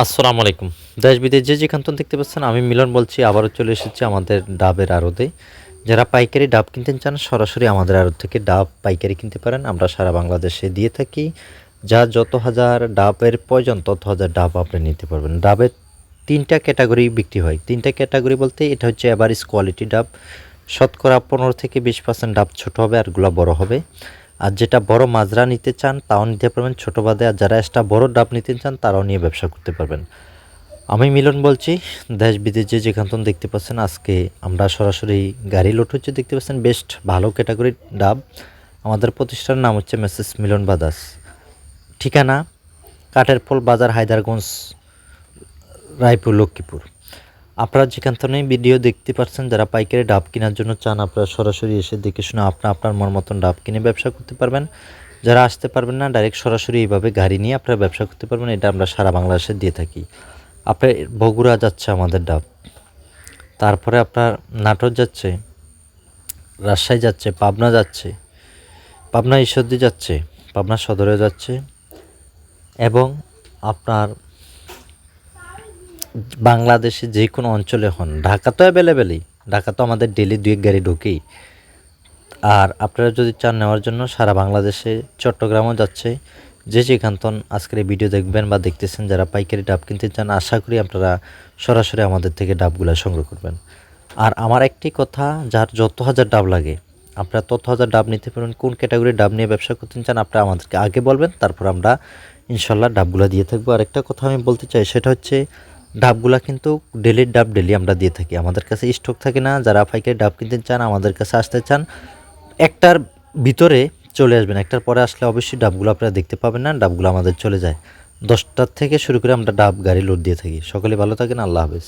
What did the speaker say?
আসসালামু আলাইকুম। দেশ বিদেশ যে যেখান দেখতে পাচ্ছেন, আমি মিলন বলছি, আবারও চলে এসেছি আমাদের ডাবের আড়তে। যারা পাইকারি ডাব কিনতে চান, সরাসরি আমাদের আড়ত থেকে ডাব পাইকারি কিনতে পারেন। আমরা সারা বাংলাদেশে দিয়ে থাকি। যা যত হাজার ডাবের প্রয়োজন, তত হাজার ডাব আপনি নিতে পারবেন। ডাবের তিনটা ক্যাটাগরি বিক্রি হয়। তিনটা ক্যাটাগরি বলতে, এটা হচ্ছে এভারেজ কোয়ালিটি ডাব। শতকরা পনেরো থেকে বিশ পার্সেন্ট ডাব ছোটো হবে আরগুলা বড় হবে। আর যেটা বড় মাজরা নিতে চান, তাও নিতে পারবেন। ছোটো বাদে আর যারা একটা বড় ডাব নিতে চান, তারাও নিয়ে ব্যবসা করতে পারবেন। আমি মিলন বলছি, দেশ বিদেশে যেখান থেকে দেখতে পাচ্ছেন, আজকে আমরা সরাসরি গাড়ি লোড হচ্ছে, দেখতে পাচ্ছেন বেস্ট ভালো ক্যাটাগরির ডাব। আমাদের প্রতিষ্ঠানের নাম হচ্ছে মেসেস মিলন বাদাস। ঠিকানা কাঠের ফল বাজার, হায়দারগঞ্জ, রায়পুর, লক্ষ্মীপুর। আপনারা যেখান থেকে ভিডিও দেখতে পাচ্ছেন, যারা পাইকারি ডাব কেনার জন্য চান, আপনারা সরাসরি এসে দেখে শুনে আপনার আপনার মন মতন ডাব কিনে ব্যবসা করতে পারবেন। যারা আসতে পারবেন না ডাইরেক্ট সরাসরি এইভাবে গাড়ি নিয়ে আপনারা ব্যবসা করতে পারবেন, এটা আমরা সারা বাংলাদেশে দিয়ে থাকি। আপনার বগুড়া যাচ্ছে আমাদের ডাব। তারপরে আপনার নাটোর যাচ্ছে, রাজশাহী যাচ্ছে, পাবনা যাচ্ছে, পাবনা ঈশ্বরদী যাচ্ছে, পাবনা সদরে যাচ্ছে, এবং আপনার বাংলাদেশে যে কোনো অঞ্চলে হন, ঢাকা তো অ্যাভেলেবেলই ঢাকা তো আমাদের ডেলি দুই গাড়ি ঢুকেই। আর আপনারা যদি চান নেওয়ার জন্য, সারা বাংলাদেশে চট্টগ্রামও যাচ্ছে। যে যেখান থেকে আজকের এই ভিডিও দেখবেন বা দেখতেছেন, যারা পাইকারি ডাব কিনতে চান, আশা করি আপনারা সরাসরি আমাদের থেকে ডাবগুলো সংগ্রহ করবেন। আর আমার একটি কথা, যার যত হাজার ডাব লাগে, আপনারা তত হাজার ডাব নিতে পারবেন কোন ক্যাটাগরির ডাব নিয়ে ব্যবসা করতে চান, আপনারা আমাদেরকে আগে বলবেন, তারপর আমরা ইনশাল্লাহ ডাবগুলো দিয়ে থাকব। আরেকটা কথা আমি বলতে চাই, সেটা হচ্ছে ডাবগুলা কিন্তু ডেলির ডাব ডেলি আমরা দিয়ে থাকি। আমাদের কাছে স্টক থাকে না, যারা পাইকারি ডাব কিনতে চান, আমাদের কাছে আসতে চান, একটার ভিতরে চলে আসবেন। একটার পরে আসলে অবশ্যই ডাবগুলো আপনারা দেখতে পাবেন না, ডাবগুলো আমাদের চলে যায়। দশটার থেকে শুরু করে আমরা ডাব, গাড়ি লোড দিয়ে থাকি। সকলে ভালো থাকেন, আল্লাহ হাফেজ।